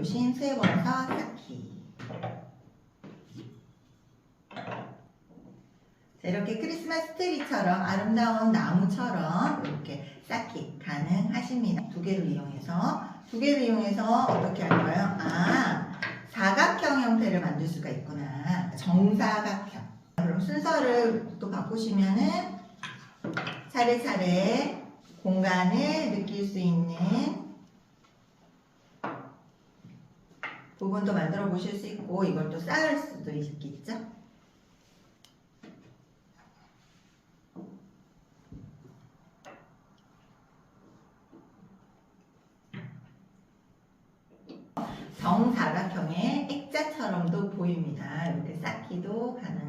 유신, 수해버사, 사키 자, 이렇게 크리스마스 트리처럼 아름다운 나무처럼 이렇게 쌓기 가능하십니다. 두 개를 이용해서 두 개를 이용해서 어떻게 할까요? 아 사각형 형태를 만들 수가 있구나. 정사각형. 그럼 순서를 또 바꾸시면은 차례차례 공간을 느낄 수 있는 부분도 만들어 보실 수 있고 이걸 또 쌓을 수도 있겠죠? 정사각형의 액자처럼도 보입니다. 이렇게 쌓기도 가능.